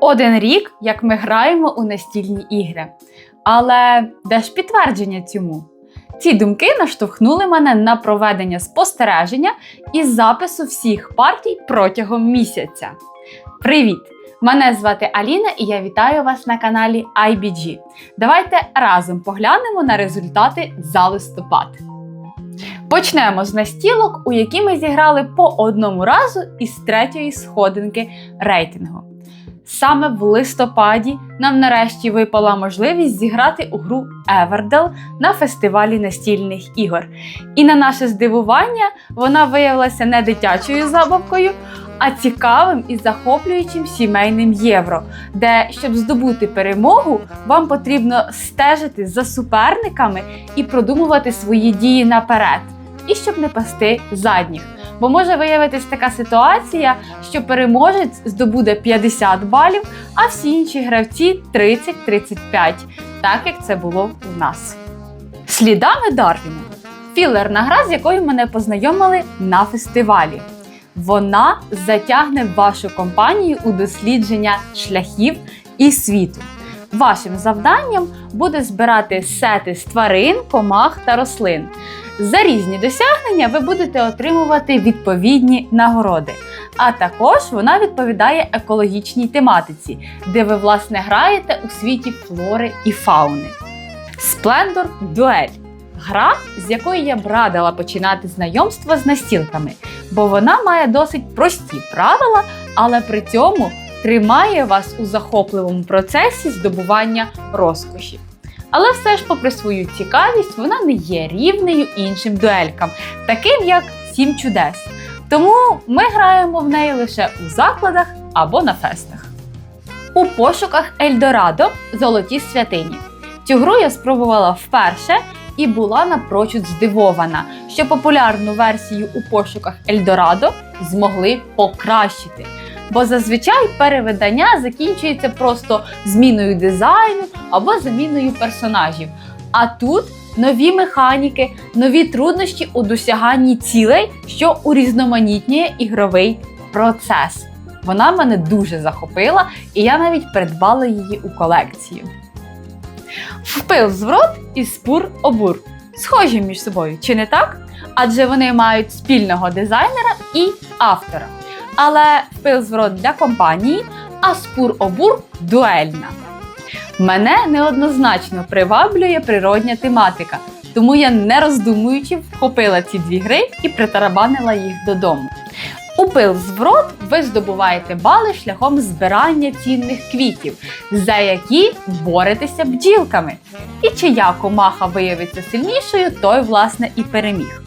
Один рік, як ми граємо у настільні ігри. Але де ж підтвердження цьому? Ці думки наштовхнули мене на проведення спостереження і запису всіх партій протягом місяця. Привіт! Мене звати Аліна і я вітаю вас на каналі IBG. Давайте разом поглянемо на результати за листопад. Почнемо з настілок, у які ми зіграли по одному разу із третьої сходинки рейтингу. Саме в листопаді нам нарешті випала можливість зіграти у гру Everdell на фестивалі настільних ігор. І на наше здивування вона виявилася не дитячою забавкою, а цікавим і захоплюючим сімейним євро, де, щоб здобути перемогу, вам потрібно стежити за суперниками і продумувати свої дії наперед, і щоб не пасти задніх. Бо може виявитись така ситуація, що переможець здобуде 50 балів, а всі інші гравці 30-35, так як це було у нас. Слідами Дарвіна філерна гра, з якою мене познайомили на фестивалі. Вона затягне вашу компанію у дослідження шляхів і світу. Вашим завданням буде збирати сети з тварин, комах та рослин. За різні досягнення ви будете отримувати відповідні нагороди. А також вона відповідає екологічній тематиці, де ви, власне, граєте у світі флори і фауни. Splendor Дуель гра, з якої я б радила починати знайомство з настілками, бо вона має досить прості правила, але при цьому тримає вас у захопливому процесі здобування розкоші. Але все ж, попри свою цікавість, вона не є рівнею іншим дуелькам, таким як Сім чудес. Тому ми граємо в неї лише у закладах або на фестах. У пошуках Ельдорадо Золоті святині. Цю гру я спробувала вперше і була напрочуд здивована, що популярну версію у пошуках Ельдорадо змогли покращити. Бо зазвичай перевидання закінчується просто зміною дизайну або заміною персонажів. А тут нові механіки, нові труднощі у досяганні цілей, що урізноманітнює ігровий процес. Вона мене дуже захопила, і я навіть придбала її у колекцію. Впил зворот і спур обур. Схожі між собою, чи не так? Адже вони мають спільного дизайнера і автора. Але впил зворот для компанії, а спур обур дуельна. Мене неоднозначно приваблює природня тематика, тому я, не роздумуючи, вхопила ці дві гри і притарабанила їх додому. У пил зворот ви здобуваєте бали шляхом збирання цінних квітів, за які боретеся бджілками. І чия комаха виявиться сильнішою, той, власне, і переміг.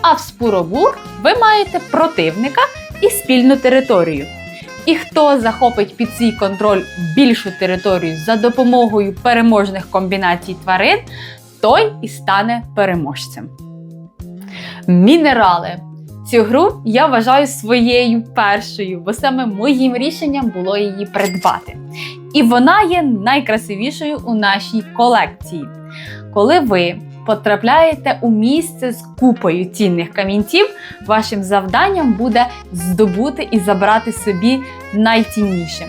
А в спуробур ви маєте противника і спільну територію. І хто захопить під свій контроль більшу територію за допомогою переможних комбінацій тварин, той і стане переможцем. Мінерали. Цю гру я вважаю своєю першою, бо саме моїм рішенням було її придбати. І вона є найкрасивішою у нашій колекції. Коли ви потрапляєте у місце з купою цінних камінців, вашим завданням буде здобути і забрати собі найціннішим.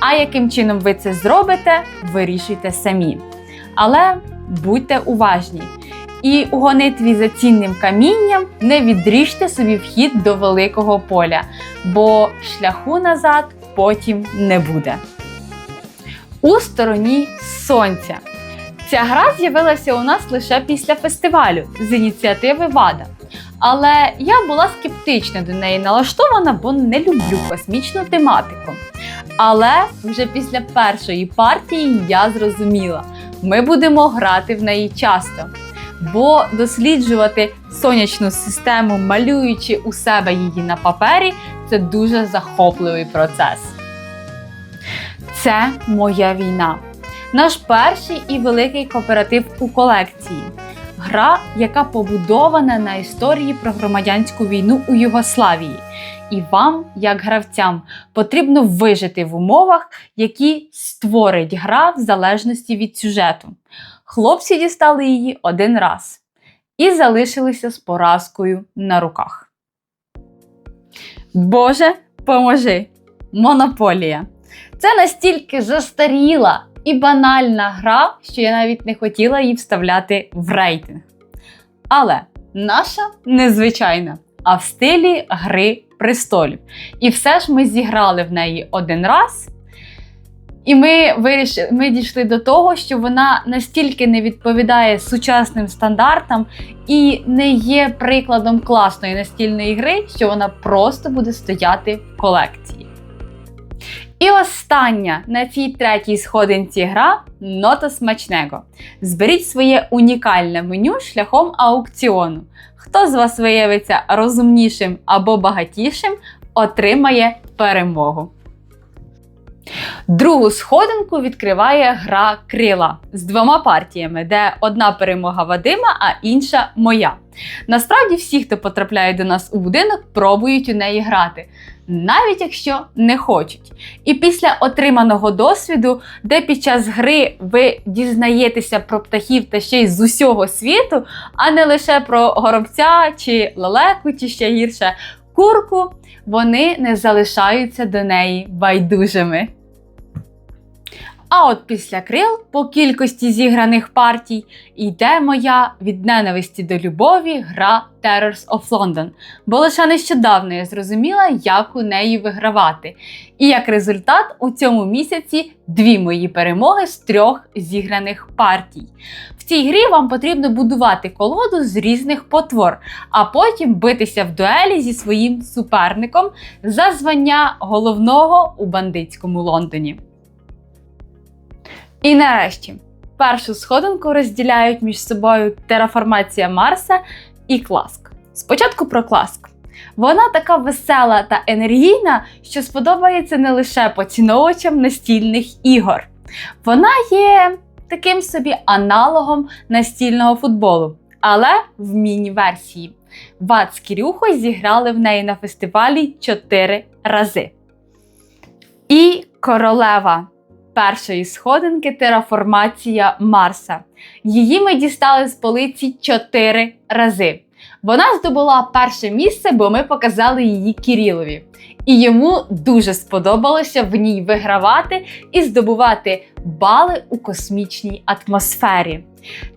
А яким чином ви це зробите, вирішуйте самі. Але будьте уважні. І у гонитві за цінним камінням не відріжте собі вхід до великого поля, бо шляху назад потім не буде. У стороні сонця. Ця гра з'явилася у нас лише після фестивалю з ініціативи ВАДА. Але я була скептично до неї налаштована, бо не люблю космічну тематику. Але вже після першої партії я зрозуміла, ми будемо грати в неї часто. Бо досліджувати сонячну систему, малюючи у себе її на папері, це дуже захопливий процес. Це моя війна. Наш перший і великий кооператив у колекції. Гра, яка побудована на історії про громадянську війну у Югославії. І вам, як гравцям, потрібно вижити в умовах, які створить гра в залежності від сюжету. Хлопці дістали її один раз і залишилися з поразкою на руках. Боже, поможи! Монополія. Це настільки застаріла і банальна гра, що я навіть не хотіла її вставляти в рейтинг. Але наша незвичайна, а в стилі Гри престолів. І все ж ми зіграли в неї один раз. І ми вирішили, ми дійшли до того, що вона настільки не відповідає сучасним стандартам і не є прикладом класної настільної гри, що вона просто буде стояти в колекції. І остання на цій третій сходинці гра нота смачного. Зберіть своє унікальне меню шляхом аукціону. Хто з вас виявиться розумнішим або багатішим, отримає перемогу. Другу сходинку відкриває гра Крила з двома партіями, де одна перемога Вадима, а інша моя. Насправді, всі, хто потрапляє до нас у будинок, пробують у неї грати, навіть якщо не хочуть. І після отриманого досвіду, де під час гри ви дізнаєтеся про птахів та ще й з усього світу, а не лише про горобця чи лелеку, чи ще гірше курку, вони не залишаються до неї байдужими. А от після крил, по кількості зіграних партій, йде моя від ненависті до любові гра Terrors of London, бо лише нещодавно я зрозуміла, як у неї вигравати. І як результат, у цьому місяці дві мої перемоги з трьох зіграних партій. В цій грі вам потрібно будувати колоду з різних потвор, а потім битися в дуелі зі своїм суперником за звання головного у бандитському Лондоні. І нарешті, першу сходинку розділяють між собою тераформація Марса і Класк. Спочатку про Класк. Вона така весела та енергійна, що сподобається не лише поціновувачам настільних ігор. Вона є таким собі аналогом настільного футболу, але в міні-версії. Ват з Кірюхою зіграли в неї на фестивалі 4 рази. І королева першої сходинки тераформація Марса. Її ми дістали з полиці 4 рази. Вона здобула перше місце, бо ми показали її Кірілові. І йому дуже сподобалося в ній вигравати і здобувати бали у космічній атмосфері.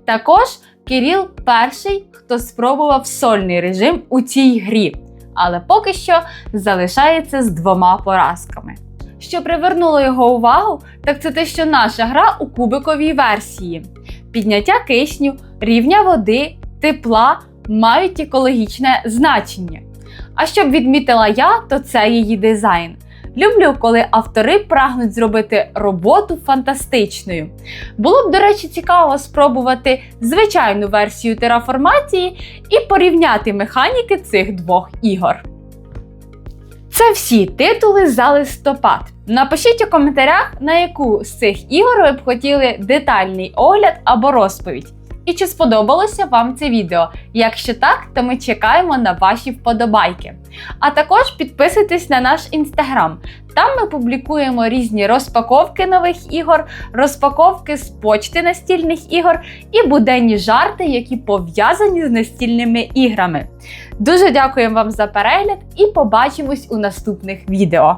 Також Кіріл перший, хто спробував сольний режим у цій грі, але поки що залишається з двома поразками. Що привернуло його увагу, так це те, що наша гра у кубиковій версії. Підняття кисню, рівня води, тепла мають екологічне значення. А щоб відмітила я, то це її дизайн. Люблю, коли автори прагнуть зробити роботу фантастичною. Було б, до речі, цікаво спробувати звичайну версію тераформації і порівняти механіки цих двох ігор. Це всі титули за листопад. Напишіть у коментарях, на яку з цих ігор ви б хотіли детальний огляд або розповідь. І чи сподобалося вам це відео? Якщо так, то ми чекаємо на ваші вподобайки. А також підписуйтесь на наш інстаграм. Там ми публікуємо різні розпаковки нових ігор, розпаковки з почти настільних ігор і буденні жарти, які пов'язані з настільними іграми. Дуже дякуємо вам за перегляд і побачимось у наступних відео.